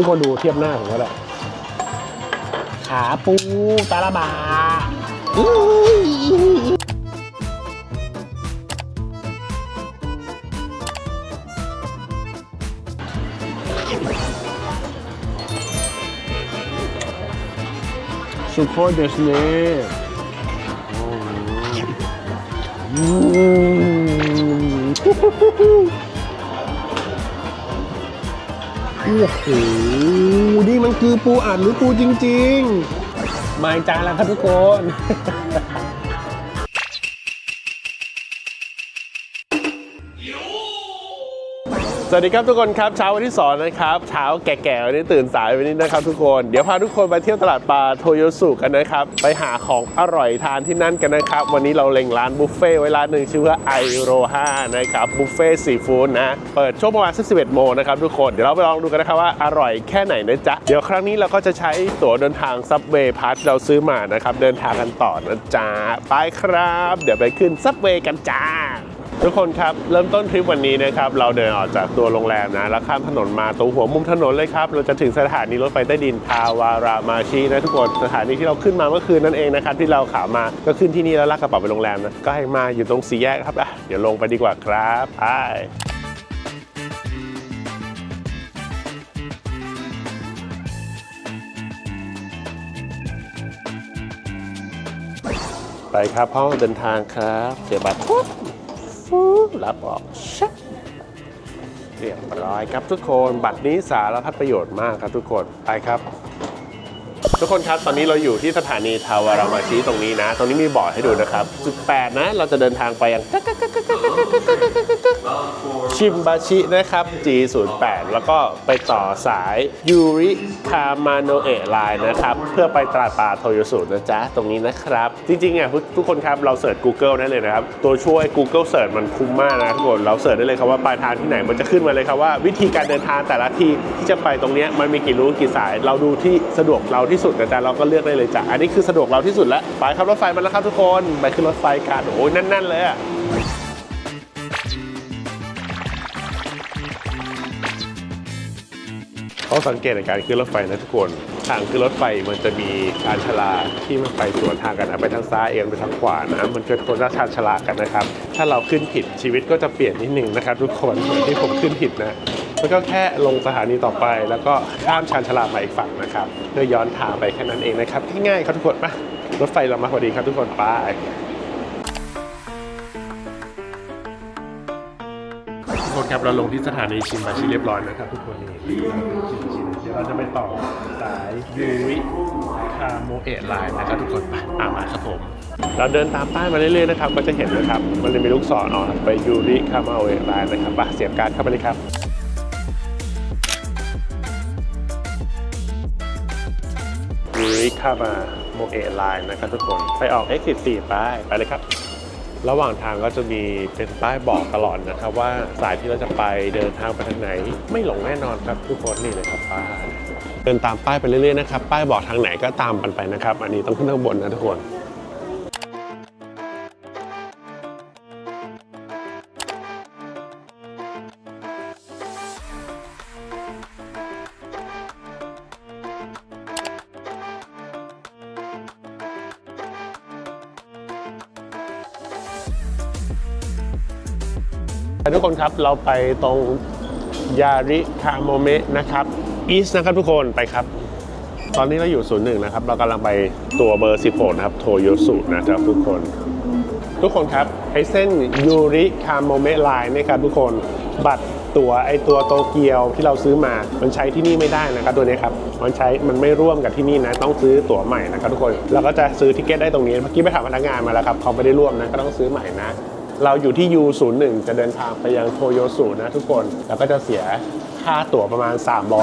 ทุกคนดูเทียบหน้าผมก็ได้ขาปูตาลาบาสุโคเดสเน่อืม โอ้โห นี่มันคือปูอัดหรือปูจริง ๆ มาอีกจานแล้วครับทุกคน สวัสดีครับทุกคนครับเช้าวันที่สองนะครับเช้าแก่ๆวันนี้ตื่นสายวันนี้นะครับทุกคนเดี๋ยวพาทุกคนไปเที่ยวตลาดปลาโทโยสุกันนะครับไปหาของอร่อยทานที่นั่นกันนะครับ วันนี้เราเล็งร้านบุฟเฟ่ไว้ร้านหนึ่งชื่อว่าไอโรฮานะครับบุฟเฟ่ซีฟู้ดนะเปิดช่วงประมาณสัก11โมงนะครับทุกคนเดี๋ยวเราไปลองดูกันนะครับว่าอร่อยแค่ไหนนะจ๊ะเดี๋ยวครั้งนี้เราก็จะใช้ตั๋วเดินทางซับเวย์พาสเราซื้อมานะครับเดินทางกันต่อนะจ๊ะไปครับ เดี๋ยวไปขึ้นซับเวย์กันจ้า ทุกคนครับ เริ่มต้นทริปวันนี้นะครับ เราเดินออกจากตัวโรงแรมนะ แล้วข้ามถนนมาตรงหัวมุมถนนเลยครับ เราจะถึงสถานีรถไฟใต้ดินทาวารามาชินะทุกคนสถานีที่เราขึ้นมาเมื่อคืนนั่นเองนะครับ ที่เราขามาก็ขึ้นที่นี่แล้วลากกระเป๋าไปโรงแรมนะก็ให้มาอยู่ตรงสี่แยกครับอะเดี๋ยวลงไปดีกว่าครับไปไปครับห้องเดินทางครับเสียบัตรปุ๊บ ฟูรับออกชักเรียบร้อยครับทุกคนบัตรนี้สารพัดประโยชน์มากครับทุกคนไปครับทุกคนครับ ตอนนี้เราอยู่ที่สถานีทาวารามาชิตรงนี้นะ ตรงนี้มีบอร์ดให้ดูนะครับ จุด8นะ เราจะเดินทางไปยัง ชิมบาชินะครับ G08 แล้วก็ไปต่อสายยูริคามาโนเอะไลน์นะครับ เพื่อไปตลาดปลาโทโยสุนะจ๊ะ ตรงนี้นะครับ จริงๆอะทุกคนครับเราเสิร์ช Google ได้เลยนะครับ ตัวช่วย Google Search มันคุ้มมากนะทุกคนเราเสิร์ชได้เลยครับว่าปลายทางที่ไหนมันจะขึ้นมาเลยครับว่าวิธีการเดินทางแต่ละที่ที่จะไปตรงนี้มันมีกี่รูกี่สาย เราดูที่สะดวกเราที่สุดนะจ๊ะเราก็เลือกได้เลยจ้ะอันนี้คือสะดวกเราที่สุดแล้วไปครับรถไฟมาแล้วครับทุกคนไปขึ้นรถไฟกันโอ้ยแน่นๆเลยอะ เขาสังเกตในการขึ้นรถไฟนะทุกคนทางขึ้นรถไฟมันจะมีการชลาที่มันไปสวนทางกันนะไปทางซ้ายเองไปทางขวานะมันเกิดคนละชานชลากันนะครับ ถ้าเราขึ้นผิดชีวิตก็จะเปลี่ยนนิดนึงนะครับ ทุกคนเหมือนที่ผมขึ้นผิดนะมันก็แค่ลงสถานีต่อไป แล้วก็ข้ามชานชาลามาอีกฝั่งนะครับเพื่อย้อนทางไปแค่นั้นเองนะครับง่ายๆครับทุกคนมารถไฟเรามาพอดีครับทุกคนไป คนครับเราลงที่สถานีชินบาชิเรียบร้อยนะครับทุกคนนี่ชินเดี๋ยวเราจะไปต่อสายยูริคาโมเอะไลน์นะครับทุกคนไปตามมาครับผม เราเดินตามป้ายมาเรื่อยๆนะครับก็จะเห็นนะครับ มันจะมีลูกศรออกไปยูริคาโมเอะไลน์นะครับไปเสียบการ์ดเข้าไปเลยครับยูริคามาโมเอะไลน์นะครับทุกคนไปออก exit 4ไปไปเลยครับ ระหว่างทางก็จะมีเป็นป้ายบอกตลอดนะครับว่าสายที่เราจะไปเดินทางไปทางไหน ไม่หลงแน่นอนครับทุกคนนี่เลยครับป้ายเดินตามป้ายไปเรื่อยๆนะครับป้ายบอกทางไหนก็ตามมันไปนะครับ อันนี้ต้องขึ้นข้างบนนะทุกคน ทุกคนครับเราไปตรงยาริคาโมเมะนะครับอีสนะครับทุกคนไปครับ ตอนนี้เราอยู่ศูนย์หนึ่งนะครับ เรากำลังไปตัวเบอร์16นะครับโทโยสุนะครับทุกคน ทุกคนครับไอเส้นยูริคาโมเมะไลน์นะครับทุกคนบัตรตัวไอตัวโตเกียวที่เราซื้อมา มันใช้ที่นี่ไม่ได้นะครับตัวนี้ครับ มันใช้ มันไม่ร่วมกับที่นี่นะ ต้องซื้อตั๋วใหม่นะครับทุกคน เราก็จะซื้อทิเกตได้ตรงนี้ เมื่อกี้ไปถามพนักงานมาแล้วครับ เขาไม่ได้ร่วมนะ ก็ต้องซื้อใหม่นะ เราอยู่ที่ U01 จะเดินทางไปยังโทโยสุนะทุกคนแล้วก็จะเสียค่าตั๋วประมาณ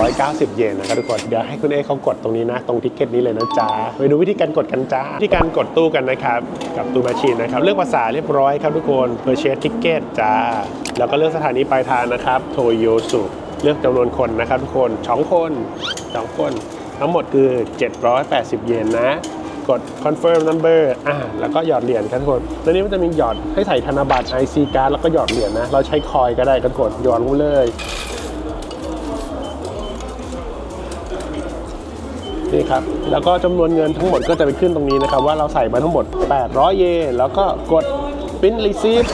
390 เยนนะครับทุกคน เดี๋ยวให้คุณเอเขากดตรงนี้นะ ตรงทิกเก็ตนี้เลยนะจ๊ะไปดูวิธีการกดกันจ้าวิธีการกดตู้กันนะครับ กับตู้มาชีนนะครับ เลือกภาษาเรียบร้อยครับทุกคน purchase ticket จ้า แล้วก็เลือกสถานีปลายทางนะครับ โทโยสุ เลือกจำนวนคนนะครับทุกคนสองคนสองคน ทั้งหมดคือ 780 เยนนะ กด confirm number อ่าแล้วก็หยอดเหรียญครับทุกคนแล้วนี้มันจะมีหยอดให้ใส่ธนบัตร IC card แล้วก็หยอดเหรียญนะ เราใช้คอยก็ได้ก็กดหยอดลงเลยนี่ครับ แล้วก็จำนวนเงินทั้งหมดก็จะไปขึ้นตรงนี้นะครับ ว่าเราใส่มาทั้งหมด 800 เยนแล้วก็กด print receipt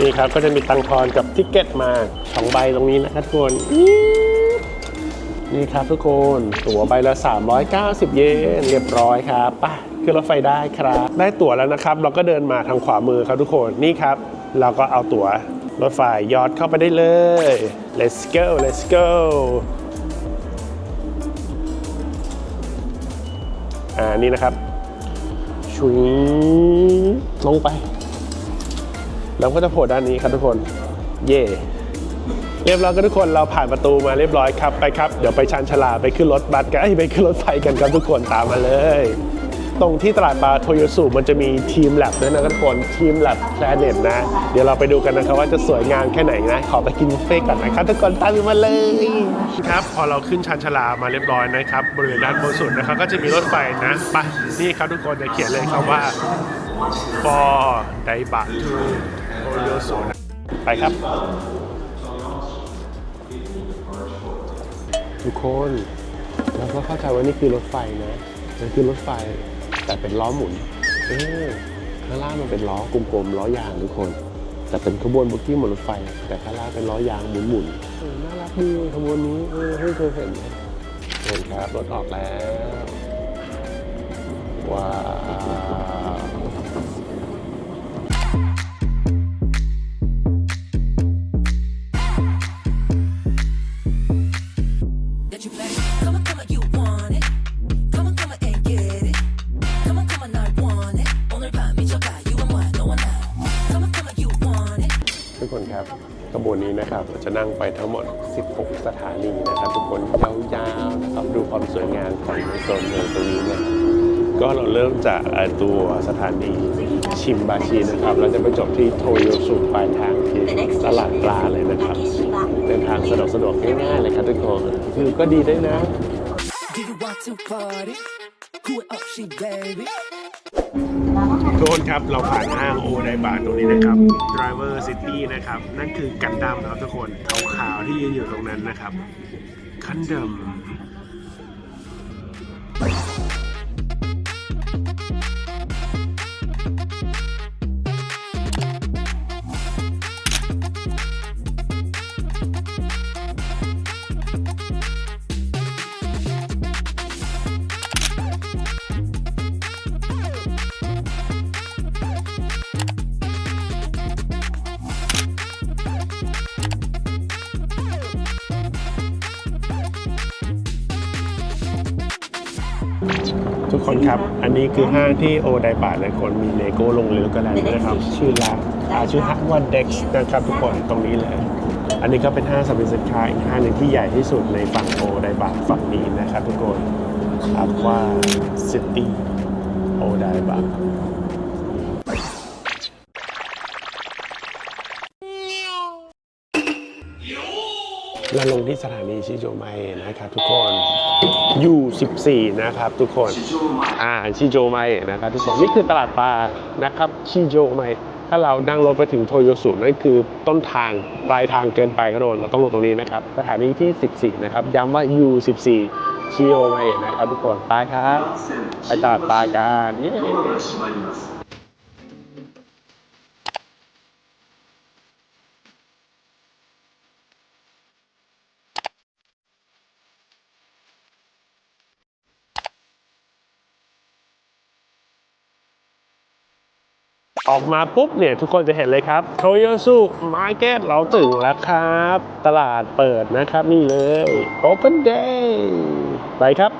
นี่ครับก็จะมีตังค์ทอนกับทิกเก็ตมาสองใบตรงนี้นะครับทุกคน นี่ครับทุกคน ตั๋วใบละ 390 เยนเรียบร้อยครับไปขึ้นรถไฟได้ครับ ได้ตั๋วแล้วนะครับ เราก็เดินมาทางขวามือครับทุกคนนี่ครับ เราก็เอาตั๋วรถไฟยอดเข้าไปได้เลย let's go let's go อ่านี่นะครับชุยลงไป แล้วก็จะโผล่ด้านนี้ครับทุกคน เย่ เรียบร้อยกันทุกคนเราผ่านประตูมาเรียบร้อยครับไปครับเดี๋ยวไปชานชลาไปขึ้นรถบัสกันไปขึ้นรถไฟกันครับทุกคนตามมาเลย ตรงที่ตลาดปลาโทโยสุมันจะมีทีมแลบด้วยนะทุกคนทีมแลบแพลเน็ตนะ เดี๋ยวเราไปดูกันนะครับว่าจะสวยงามแค่ไหนนะ ขอไปกินบุฟเฟ่ต์ก่อนนะครับทุกคนตามมาเลยครับพอเราขึ้นชานชลามาเรียบร้อยนะครับบริเวณด้านบนสุดนะครับก็จะมีรถไฟนะไปนี่ครับทุกคนจะเขียนเลยครับว่า for ไดบะทูโอโยสุนะไปครับ ทุกคนเราก็เข้าใจว่านี่คือรถไฟนะมันคือรถไฟแต่เป็นล้อหมุน เออข้างล่างมันเป็นล้อกลมๆล้อยางทุกคน แต่เป็นขบวนบุกี้เหมือนรถไฟ แต่ข้างล่างเป็นล้อยางหมุนๆน่ารักดีขบวนนี้เออเพิ่งเคยเห็นเห็นครับรถออกแล้ว นี้นะครับเราจะนั่งไปทั้งหมด 16 สถานีนะครับ ทุกคนยาวๆนะครับดูความสวยงามของในโซนเมืองตรงนี้นะก็เราเริ่มจากตัวสถานีชิมบาชินะครับเราจะไปจบที่โทโยสุปลายทางที่ตลาดปลาเลยนะครับเดินทางสะดวกสะดวกง่ายๆเลยครับทุกคนคือก็ดีด้วยนะ Do you want to party? Who up, she baby. ทุกคนครับ เราผ่านห้างโอไดบาตรงนี้นะครับ Driver City นะครับ นั่นคือกันดั้มครับทุกคนขาวๆที่ยืนอยู่ตรงนั้นนะครับคันดัม ทุกคนครับ อันนี้คือห้างที่โอไดบาตหลายคนมีเลโก้ลงเรือกันแล้วนะครับ ชื่อร้านอ่าชื่อห้างว่า Dex นะครับทุกคนตรงนี้เลย อันนี้ก็เป็นห้างสรรพสินค้าอีกห้างหนึ่งที่ใหญ่ที่สุดในฝั่งโอไดบาตฝั่งนี้นะครับทุกคนอักว่าซิตี้โอไดบาต เราลงที่สถานีชิโจไมนะครับทุกคนอยู่ 14 นะครับทุกคน อ่าชิโจไมนะครับทุกคนนี่คือตลาดปลานะครับชิโจไมถ้าเรานั่งรถไปถึงโทโยสุนั่นคือต้นทางปลายทางเกินไปก็โดนเราต้องลงตรงนี้นะครับสถานีที่ 14 นะครับ ย้ำว่า U14 ชิโจไมนะครับทุกคนไปครับไปตลาดปลากัน ออกมาปุ๊บเนี่ยทุกคนจะเห็นเลยครับโทโยสุมาร์เก็ตเราถึงแล้วครับ ตลาดเปิดนะครับนี่เลย Open Day ไปครับ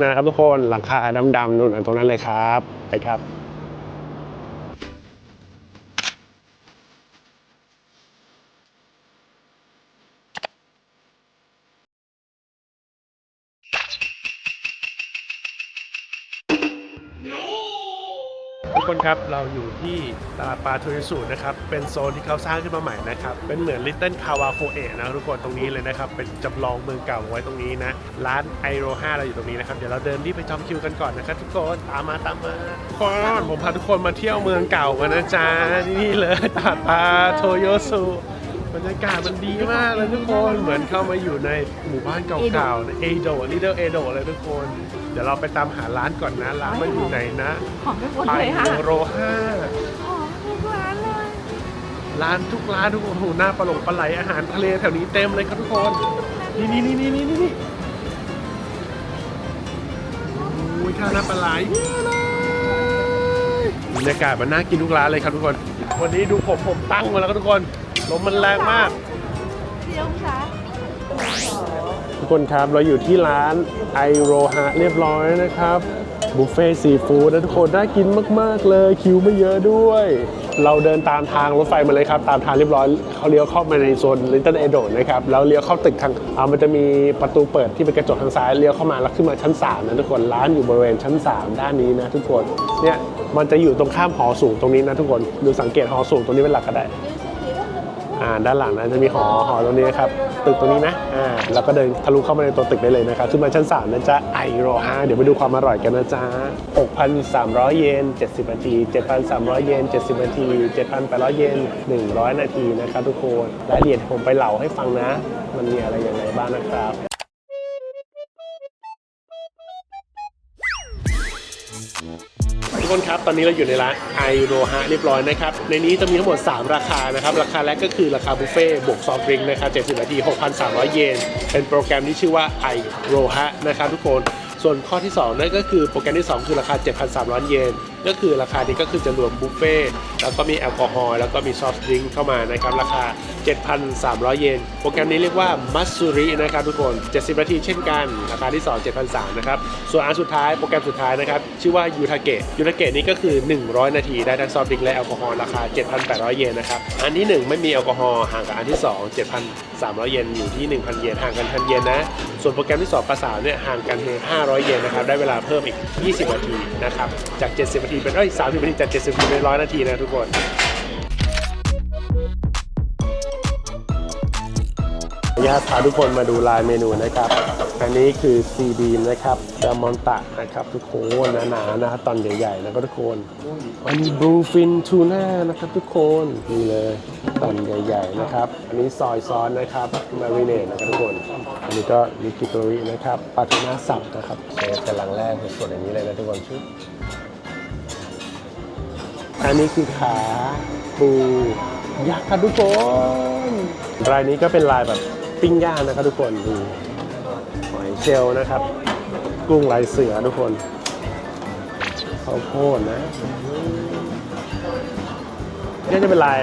นะครับทุกคนหลังคาดำๆนู่นตรงนั้นเลยครับ ไปครับ คนครับ เราอยู่ที่ตลาดปลาโทยสุนะครับ เป็นโซนที่เขาสร้างขึ้นมาใหม่นะครับ เป็นเหมือนลิตเติ้ลคาวาโคเอะนะทุกคนตรงนี้เลยนะครับ เป็นจำลองเมืองเก่าไว้ตรงนี้นะ ร้านไอโร5เราอยู่ตรงนี้นะครับ เดี๋ยวเราเดินรีบไปจองคิวกันก่อนนะครับทุกคน ตามมาตามมาทุกคนผมพาทุกคนมาเที่ยวเมืองเก่ากันนะจ๊ะ นี่เลยตลาดปลาโทโยสุบรรยากาศมันดีมากเลยทุกคน เหมือนเข้ามาอยู่ในหมู่บ้านเก่าๆเอโดลิเดอร์เอโดเลยทุกคน ดี๋ยวเราไปตามหาร้านก่อนนะร้านมันอยู่ไหนนะหอมไปหมดไปเลยค่ะโรห้าหอมทุกร้านเลยร้านทุกร้านทุกคนโอ้โหหน้าปลาหลงปลาไหลอาหารทะเลแถวนี้เต็มเลยครับทุกคนนี่นี่นี่นี่นี่นี่โอ้ยข้าวหน้าปลาไหลเยอะเลยบรรยากาศมันน่ากินทุกร้านเลยครับทุกคน วันนี้ดูผมผมตั้งมาแล้วครับทุกคนลมมันแรงมากเดี๋ยวค่ะทุ กคนครับ เราอยู่ที่ร้านไอโรฮะเรียบร้อยนะครับบุฟเฟ่ซีฟู้ดนะทุกคนน่ากินมาก ๆ เลยคิวไม่เยอะด้วย เราเดินตามทางรถไฟมาเลยครับ ตามทางเรียบร้อยเขาเลี้ยวเข้ามาในโซนลิตเติ้ลเอโดนะครับแล้วเลี้ยวเข้าตึกทางอ่ามันจะมีประตูเปิดที่เป็นกระจกทางซ้ายเลี้ยวเข้ามาแล้วขึ้นมาชั้น3นะทุกคนร้านอยู่บริเวณชั้น 3 ด้านนี้นะทุกคนเนี่ยมันจะอยู่ตรงข้ามหอสูงตรงนี้นะทุกคนดูสังเกตหอสูงตรงนี้เป็นหลักก็ได้ อ่าด้านหลังนะจะมีหอหอตรงนี้ครับตึกตรงนี้นะอ่าแล้วก็เดินทะลุเข้ามาในตัวตึกได้เลยนะครับขึ้นมาชั้น3นะจ๊ะไอโรฮาเดี๋ยวไปดูความอร่อยกันนะจ๊ะ6,300 เยน 70 นาที 7,300 เยน 70 นาที 7,800 เยน 100 นาทีนะครับทุกคนรายละเอียดผมไปเหล่าให้ฟังนะ มันมีอะไรยังไงบ้างนะครับ ทุกคนครับ ตอนนี้เราอยู่ในร้านไอโรฮะเรียบร้อยนะครับ ในนี้จะมีทั้งหมด 3 ราคานะครับ ราคาแรกก็คือราคาบุฟเฟ่บวกซอฟต์ดริงก์นะครับ70นาที 6,300 เยน เป็นโปรแกรมที่ชื่อว่าไอโรฮะนะครับทุกคน ส่วนข้อที่2นั่นก็คือโปรแกรมที่ 2 คือราคา 7,300 เยน ก็คือราคานี้ก็คือจะรวมบุฟเฟ่ต์แล้วก็มีแอลกอฮอล์แล้วก็มีซอฟต์ดริงก์เข้ามานะครับราคา 7,300 เยน โปรแกรมนี้เรียกว่ามัสซูรินะครับทุกคน 70 นาทีเช่นกัน ราคาที่ 2 7,300นะครับส่วนอันสุดท้ายโปรแกรมสุดท้ายนะครับชื่อว่ายูทาเกะยูทาเกะนี้ก็คือ 100 นาทีได้ทั้งซอฟต์ดริงก์และแอลกอฮอล์ราคา 7,800 เยนนะครับอันที่ 1 ไม่มีแอลกอฮอล์ห่างกับอันที่ 2 7,300 เยนอยู่ที่ 1,000 เยนห่างกัน1,000เยนนะส่วนโปรแกรมที่2กับ3เนี่ยห่างกันเพียง500 เยนนะครับได้เวลาเพิ่มอีก 20 นาทีนะครับจาก 70 นาทีเป็นเอ้ย30นาทีจาก70นาทีเป็น100นาทีนะทุกคนอนุญาตพาทุกคนมาดูลายเมนูนะครับ อันนี้คือซีบีนนะครับแซลมอนตะนะครับทุกคนหนาๆนะครับตอนใหญ่ๆนะครับทุกคนอันนี้บลูฟินทูน่านะครับทุกคนนี่เลยตอนใหญ่ๆนะครับ อันนี้ซอยซอสนะครับมาริเนตนะครับทุกคน อันนี้ก็นิกิโตรินะครับปลาทูน่าสับนะครับเชฟกำลังแรกสดๆอย่างนี้เลยนะทุกคนชุด อันนี้คือขาปูยักษ์ครับทุกคนรายนี้ก็เป็นลายแบบปิ้งย่างนะครับทุกคนดูหอยเชลล์นะครับ กุ้งลายเสือทุกคนข้าวโพดนะ นี่จะเป็นลาย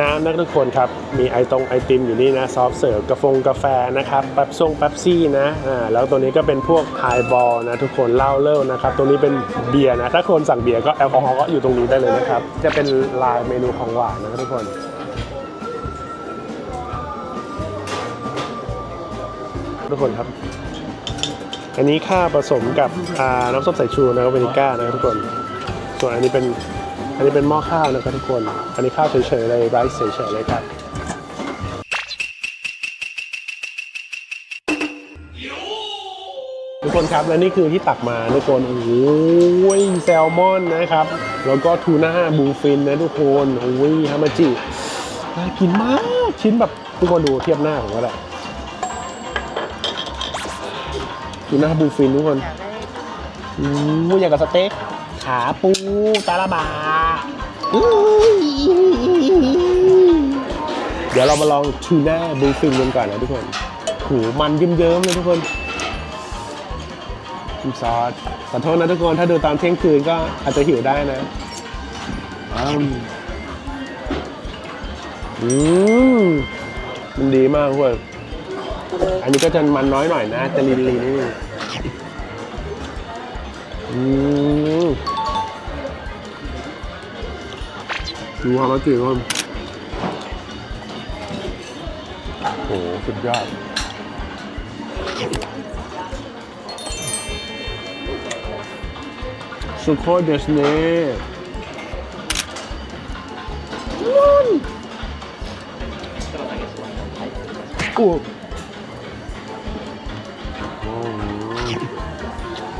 น้ำนะทุกคนครับ มีไอตรงไอติมอยู่นี่นะ ซอฟเสิร์ฟกาแฟงกาแฟนะครับแป๊บซงแป๊บซี่นะอ่าแล้วตัวนี้ก็เป็นพวกไฮบอลนะทุกคนเหล้าเล่านะครับตัวนี้เป็นเบียร์นะ ถ้าคนสั่งเบียร์ก็แอลกอฮอล์ก็อยู่ตรงนี้ได้เลยนะครับ จะเป็นลายเมนูของหวานนะครับทุกคนทุกคนครับ อันนี้ข้าผสมกับน้ำส้มสายชูนะครับเวนิก้านะครับทุกคน ส่วนอันนี้เป็น อันนี้เป็นหม้อข้าวนะครับทุกคน อันนี้ข้าวเฉยๆเลยไรซ์เฉยๆเลยครับทุกคนครับและนี่คือที่ตักมาทุกคนโอ้ยแซลมอนนะครับ แล้วก็ทูน่าบูฟินนะทุกคนโอ้ยฮามาจิน่ากินมากชิ้นแบบทุกคนดูเทียบหน้าผมก็ได้ดูน้าบูฟินทุกคนอืมอย่างกับสเต็กขาปูตาลาบาอื้อ เดี๋ยวเรามาลองทูน่าบูฟินกันก่อนนะทุกคนหูมันเยิ้มๆเลยทุกคนชิมซอสขอโทษนะทุกคน ถ้าดูตอนเที่ยงคืนก็อาจจะหิวได้นะอืมมันดีมากทุกคนอันนี้ก็จะมันน้อยหน่อยนะ จะลีนลีนนิดนึงอืม ดูความอร่อยคนโอ้โหสุดยอดสุโคเดสเน่อู้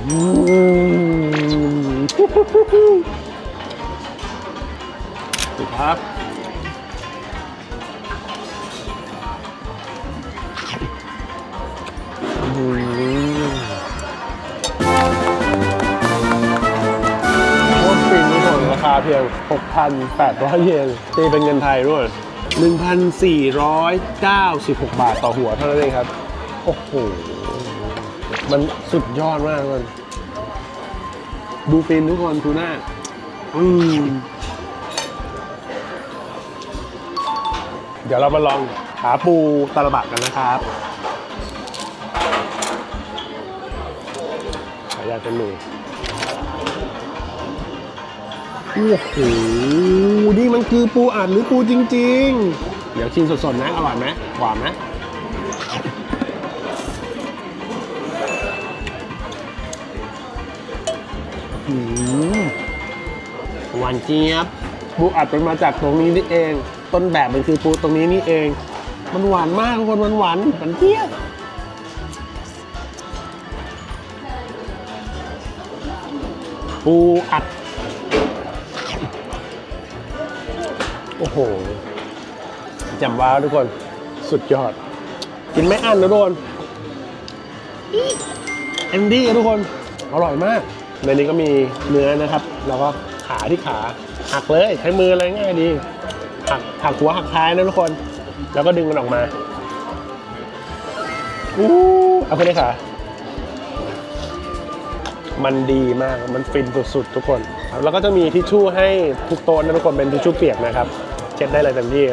อืม ครับโคตรฟินทุกคนราคาเพียง 6,800 เยนตีเป็นเงินไทยด้วย 1,496 บาทต่อหัวเท่านั้นเองครับ โอ้โห มันสุดยอดมากเลยดูฟินทุกคนทูน่าอืม เดี๋ยวเรามาลองขาปูตาลบักกันนะครับขออนุญาตเป็นมือโอ้โหนี่มันคือปูอัดหรือปูจริง ๆ เดี๋ยวชิมสดๆนะอร่อยไหมหวานไหมหวานเจี๊ยบปูอัดเป็นมาจากตรงนี้นี่เอง ต้นแบบมันคือปูตรงนี้นี่เอง มันหวานมากทุกคนมันหวานหวานเจี๊ยปูอัด โอ้โหจำว้าวทุกคนสุดยอด กินไม่อั้นนะทุกคนเอนดี้ทุกคน อร่อยมาก ในนี้ก็มีเนื้อนะครับ แล้วก็ขาที่ขาหักเลย ใช้มืออะไรง่ายดี หักหักหัวหักท้ายนะทุกคน แล้วก็ดึงมันออกมาอู้เอาไปเลยค่ะ มันดีมากมันฟินสุดๆทุกคนครับแล้วก็จะมีทิชชู่ให้ทุกโต๊ะนะทุกคนเป็นทิชชู่เปียกนะครับเช็ดได้เลยเต็มที่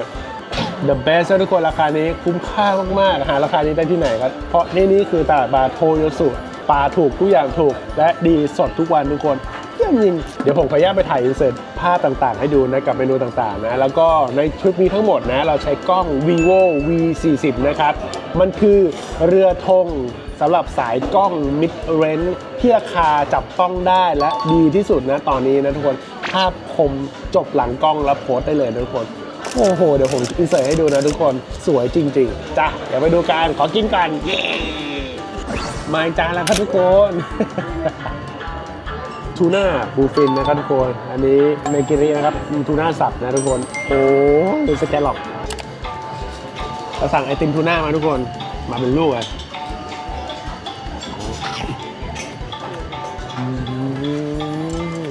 The best ทุกคนราคานี้คุ้มค่ามากๆหาราคานี้ได้ที่ไหนครับเพราะนี่นี่คือตลาดปลาโทโยสุปลาถูกทุกอย่างถูก และดีสดทุกวันทุกคน เยี่ยมจริงเดี๋ยวผมขออนุญาตไปถ่ายอินเสิร์ตภาพต่างๆ ให้ดูนะกับเมนูต่างๆนะแล้วก็ในทริปนี้ทั้งหมดนะเราใช้กล้อง vivo v40 นะครับมันคือเรือธงสำหรับสายกล้อง mid range ที่ราคาจับต้องได้และดีที่สุดนะตอนนี้นะทุกคนภาพคมจบหลังกล้องแล้วโพสได้เลยนะทุกคนโอ้โห เดี๋ยวผมอินเสิร์ตให้ดูนะทุกคนสวยจริง ๆ จ้ะ เดี๋ยวไปดูกัน ขอกินกัน มาจานแล้วครับทุกคน ทูน่าบูฟินนะครับทุกคน อันนี้เมกิรินะครับทูน่าสับนะทุกคน โอ้ดูสแกลล็อกเราสั่งไอติมทูน่ามาทุกคน มาเป็นลูกเลยอืม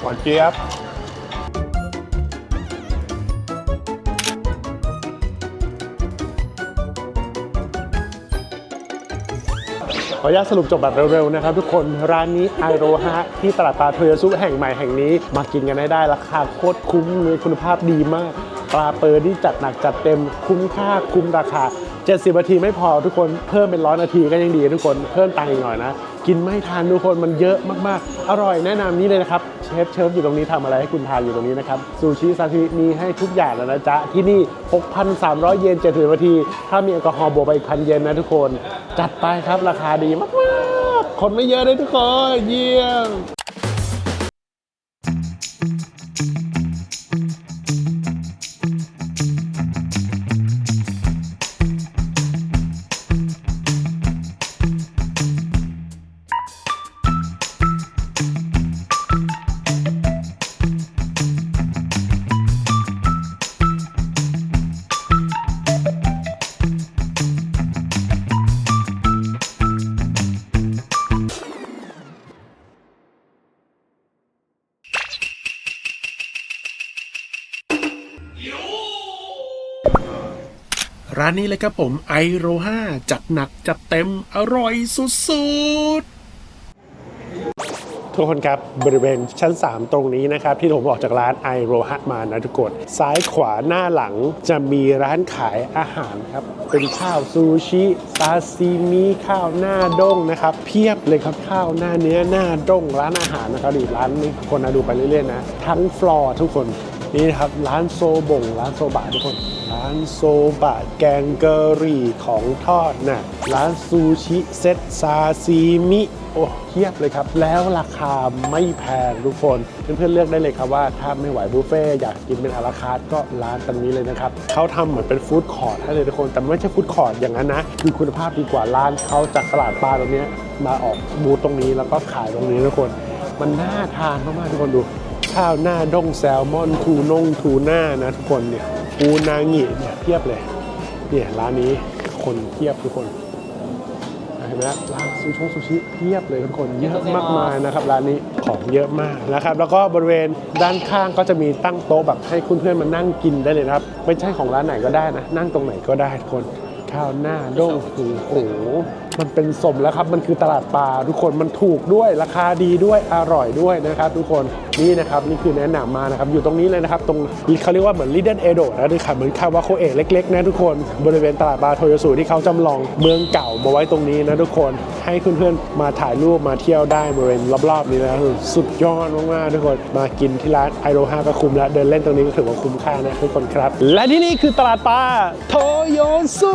หวานเจี๊ยบ ออนุญาตสรุปจบแบบเร็วๆนะครับทุกคนร้านนี้ไอโรฮะที่ตลาดปลาโทยซุแห่งใหม่แห่งนี้ มากินกันได้ได้ราคาโคตรคุ้มเลยคุณภาพดีมาก ปลาเปอร์ที่จัดหนักจัดเต็มคุ้มค่าคุ้มราคา 70นาทีไม่พอทุกคนเพิ่มเป็นร้อยนาทีก็ยังดีทุกคนเพิ่มตังค์อีกหน่อยนะ กินไม่ทันทุกคนมันเยอะมากๆ อร่อยแนะนำนี้เลยนะครับเชฟเชฟอยู่ตรงนี้ทำอะไรให้คุณทานอยู่ตรงนี้นะครับซูชิซาชิมิมีให้ทุกอย่างแล้วนะจ๊ะที่นี่ 6,300 เยนเจ็ดสิบนาที ถ้ามีแอลกอฮอล์บวกไปอีกพันเยนนะทุกคน จัดไปครับราคาดีมากๆ คนไม่เยอะเลยทุกคนเยี่ยมานนี้เลยครับผมไอโรฮาจัดหนักจัดเต็มอร่อยสุดๆ ทุกคนครับบริเวณชั้น 3 ตรงนี้นะครับ ที่ผมออกจากร้านไอโรฮะมานะทุกคนซ้ายขวาหน้าหลังจะมีร้านขายอาหารครับ เป็นข้าวซูชิซาซิมิข้าวหน้าด้งนะครับ เพียบเลยครับข้าวหน้าเนื้อหน้าด้งร้านอาหารนะครับดีร้านนี้คนนะดูไปเรื่อยๆนะ ทั้งฟลอร์ทุกคนนี่ครับร้านโซบงร้านโซบะทุกคน ร้านโซบะแกงกะหรี่ของทอดนะร้านซูชิเซ็ตซาซิมิ โอ้เทียบเลยครับ แล้วราคาไม่แพงทุกคน เพื่อนๆเลือกได้เลยครับว่าถ้าไม่ไหวบุฟเฟ่อยากกินเป็นอาราคาร์ทก็ร้านตรงนี้เลยนะครับเขาทำเหมือนเป็นฟู้ดคอร์ทให้เลยทุกคน แต่ไม่ใช่ฟู้ดคอร์ทอย่างนั้นนะ คือคุณภาพดีกว่าร้านเขาจากตลาดปลาตรงนี้มาออกบูธตรงนี้แล้วก็ขายตรงนี้ทุกคน มันน่าทานมากๆทุกคนดูข้าวหน้าด้งแซลมอนทูนงทูน่านะทุกคนเนี่ย ปูนางิเนี่ยเทียบเลยเนี่ยร้านนี้คนเทียบทุกคนเห็นไหมร้านซูชงซูชิเพียบเลยทุกคนเยอะมากมายนะครับร้านนี้ของเยอะมากนะครับ แล้วก็บริเวณด้านข้างก็จะมีตั้งโต๊ะแบบให้คุณเพื่อนมานั่งกินได้เลยนะครับ ไม่ใช่ของร้านไหนก็ได้นะ นั่งตรงไหนก็ได้ทุกคนข้าวหน้าด้งหูโอ้โหมันเป็นสมแล้วครับ มันคือตลาดปลาทุกคนมันถูกด้วยราคาดีด้วยอร่อยด้วยนะครับ ทุกคนนี่นะครับนี่คือแนะนำมานะครับอยู่ตรงนี้เลยนะครับ ตรงเขาเรียกว่าเหมือน Little Edo นะด้วยค่ะเหมือนคาวาโคเอะเล็กๆนะทุกคนบริเวณตลาดปลาโทโยสุที่เขาจำลองเมืองเก่ามาไว้ตรงนี้นะทุกคนให้เพื่อนๆมาถ่ายรูปมาเที่ยวได้บริเวณรอบๆนี้นะสุดยอดมากๆทุกคนมากินที่ร้านไอโรฮาก็คุ้มแล้วเดินเล่นตรงนี้ก็ถือว่าคุ้มค่านะทุกคนครับ และที่นี่คือตลาดปลาโทโยสุ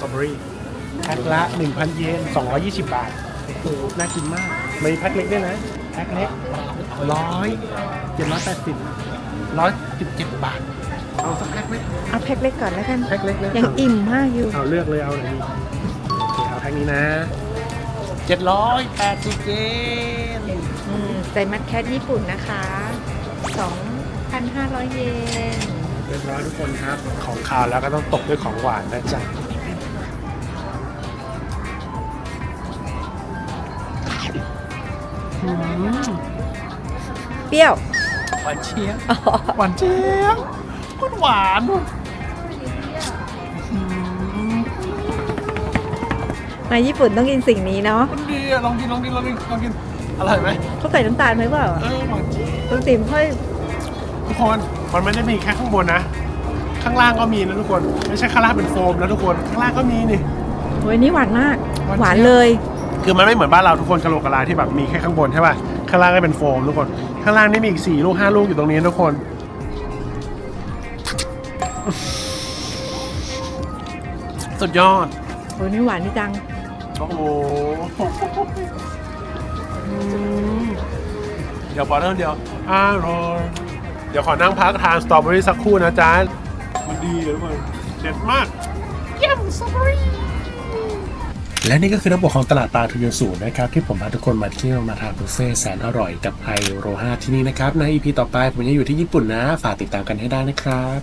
ตรอเบอรี่แพ็คละ 1,000 เยน 220 บาทโอ้โหน่ากินมาก มีแพ็คเล็กด้วยนะ แพ็คเล็กร้อยเจ็ดร้อยแปดสิบร้อยสิบเจ็ดบาท เอาสักแพ็คไหมเอาแพ็คเล็กก่อนแล้วกัน แพ็คเล็กเลยยังอิ่มมากอยู่ เอาเลือกเลยเอาไหนดีโอเคเอาแพ็คนี้นะเจ็ดร้อยแปดสิบเยนอืมใส่มัดแคทญี่ปุ่นนะคะ 2,500 เยน เรียบร้อยทุกคนครับ ของคาวแล้วก็ต้องตกด้วยของหวานนะจ๊ะ เปรี้ยว หวานเชียบหวานเชียบโคตรหวานมาญี่ปุ่นต้องกินสิ่งนี้เนาะมันดีอะลองกินลองกินลองกินลองกินอร่อยไหมเขาใส่น้ำตาลไหมเปล่าเออหวานเจี๊ยบคุณติ๋มค่อยทุกคนมันไม่ได้มีแค่ข้างบนนะ ข้างล่างก็มีนะทุกคน ไม่ใช่ข้างล่างเป็นโฟมนะทุกคน ข้างล่างก็มีนี่โอ้ยนี่หวานมาก หวานหวานเจี๊ยบเลย คือมันไม่เหมือนบ้านเราทุกคนกะโหลกกะลาที่แบบมีแค่ข้างบนใช่ป่ะ ข้างล่างก็เป็นโฟมทุกคน ข้างล่างนี่มีอีกสี่ลูกห้าลูกอยู่ตรงนี้ทุกคน สุดยอด โอ้ยนี่หวานนี่จัง โอ้โหเดี๋ยวบอกเรื่องเดียวอร่อยเดี๋ยวขอนั่งพักทานสตรอเบอรี่สักครู่นะจ๊ะมันดีเลยทุกคนเด็ดมาก และนี่ก็คือระบบของตลาดปลาทุยสูนะครับ ที่ผมพาทุกคนมาเที่ยวมาทานบุฟเฟ่แสนอร่อยกับไอโรฮาที่นี่นะครับ ใน EP ต่อไปผมยังอยู่ที่ญี่ปุ่นนะ ฝากติดตามกันให้ได้นะครับ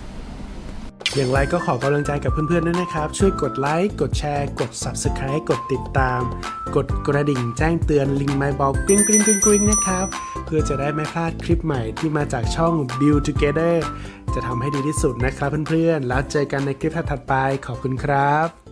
อย่างไรก็ขอกำลังใจกับเพื่อนๆด้วยนะครับ ช่วยกดไลค์ กดแชร์ กด Subscribe กดติดตาม กดกระดิ่งแจ้งเตือนลิงก์ไมบอกกริ๊งกริ๊งกริ๊งกริ๊งนะครับ เพื่อจะได้ไม่พลาดคลิปใหม่ที่มาจากช่อง Build Together จะทำให้ดีที่สุดนะครับเพื่อนๆ แล้วเจอกันในคลิปถัดๆไป ขอบคุณครับ